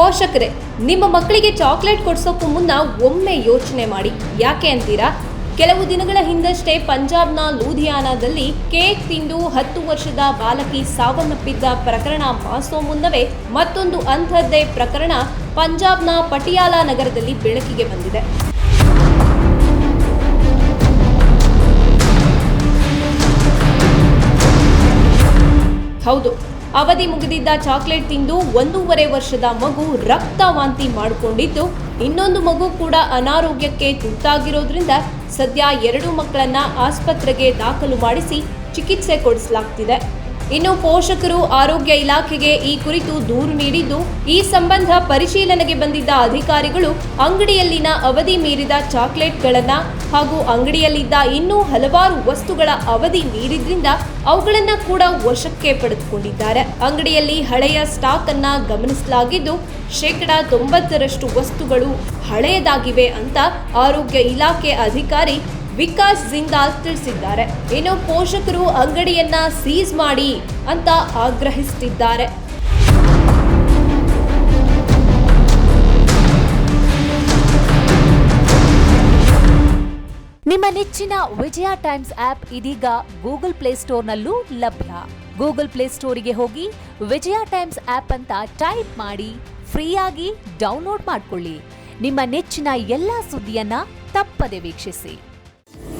ಪೋಷಕರೇ, ನಿಮ್ಮ ಮಕ್ಕಳಿಗೆ ಚಾಕ್ಲೇಟ್ ಕೊಡ್ಸೋಕ್ಕೂ ಮುನ್ನ ಒಮ್ಮೆ ಯೋಚನೆ ಮಾಡಿ. ಯಾಕೆ ಅಂತೀರಾ? ಕೆಲವು ದಿನಗಳ ಹಿಂದಷ್ಟೇ ಪಂಜಾಬ್ನ ಲೂಧಿಯಾನದಲ್ಲಿ ಕೇಕ್ ತಿಂದು ಹತ್ತು ವರ್ಷದ ಬಾಲಕಿ ಸಾವನ್ನಪ್ಪಿದ್ದ ಪ್ರಕರಣ ಮಾಸೋ ಮುನ್ನವೇ ಮತ್ತೊಂದು ಅಂಥದ್ದೇ ಪ್ರಕರಣ ಪಂಜಾಬ್ನ ಪಟಿಯಾಲ ನಗರದಲ್ಲಿ ಬೆಳಕಿಗೆ ಬಂದಿದೆ. ಹೌದು. ಅವಧಿ ಮುಗಿದಿದ್ದ ಚಾಕ್ಲೇಟ್ ತಿಂದು ಒಂದೂವರೆ ವರ್ಷದ ಮಗು ರಕ್ತ ವಾಂತಿ ಮಾಡಿಕೊಂಡಿದ್ದು, ಇನ್ನೊಂದು ಮಗು ಕೂಡ ಅನಾರೋಗ್ಯಕ್ಕೆ ತುತ್ತಾಗಿರೋದ್ರಿಂದ ಸದ್ಯ ಎರಡು ಮಕ್ಕಳನ್ನ ಆಸ್ಪತ್ರೆಗೆ ದಾಖಲು ಮಾಡಿಸಿ ಚಿಕಿತ್ಸೆ ಕೊಡಿಸಲಾಗ್ತಿದೆ. ಇನ್ನು ಪೋಷಕರು ಆರೋಗ್ಯ ಇಲಾಖೆಗೆ ಈ ಕುರಿತು ದೂರು ನೀಡಿದ್ದು, ಈ ಸಂಬಂಧ ಪರಿಶೀಲನೆಗೆ ಬಂದಿದ್ದ ಅಧಿಕಾರಿಗಳು ಅಂಗಡಿಯಲ್ಲಿನ ಅವಧಿ ಮೀರಿದ ಚಾಕ್ಲೇಟ್ಗಳನ್ನು ಹಾಗೂ ಅಂಗಡಿಯಲ್ಲಿದ್ದ ಇನ್ನೂ ಹಲವಾರು ವಸ್ತುಗಳ ಅವಧಿ ಮೀರಿದ್ರಿಂದ ಅವುಗಳನ್ನು ಕೂಡ ವಶಕ್ಕೆ ಪಡೆದುಕೊಂಡಿದ್ದಾರೆ. ಅಂಗಡಿಯಲ್ಲಿ ಹಳೆಯ ಸ್ಟಾಕ್ ಅನ್ನ ಗಮನಿಸಲಾಗಿದ್ದು, ಶೇಕಡ ತೊಂಬತ್ತರಷ್ಟು ವಸ್ತುಗಳು ಹಳೆಯದಾಗಿವೆ ಅಂತ ಆರೋಗ್ಯ ಇಲಾಖೆ ಅಧಿಕಾರಿ ವಿಕಾಸ್ ಜಿಂದಾಲ್ ತಿಳಿಸಿದ್ದಾರೆ. ಇನ್ನು ಪೋಷಕರು ಅಂಗಡಿಯನ್ನ ಸೀಸ್ ಮಾಡಿ ಅಂತ ಆಗ್ರಹಿಸುತ್ತಿದ್ದಾರೆ ನಿಮ್ಮ ನೆಚ್ಚಿನ ವಿಜಯ ಟೈಮ್ಸ್ ಆಪ್ ಇದೀಗ ಗೂಗಲ್ ಪ್ಲೇ ಸ್ಟೋರ್ನಲ್ಲೂ ಲಭ್ಯ. ಗೂಗಲ್ ಪ್ಲೇ ಸ್ಟೋರಿಗೆ ಹೋಗಿ ವಿಜಯ ಟೈಮ್ಸ್ ಆಪ್ ಅಂತ ಟೈಪ್ ಮಾಡಿ ಫ್ರೀಯಾಗಿ ಡೌನ್ಲೋಡ್ ಮಾಡಿಕೊಳ್ಳಿ. ನಿಮ್ಮ ನೆಚ್ಚಿನ ಎಲ್ಲ ಸುದ್ದಿಯನ್ನ ತಪ್ಪದೆ ವೀಕ್ಷಿಸಿ.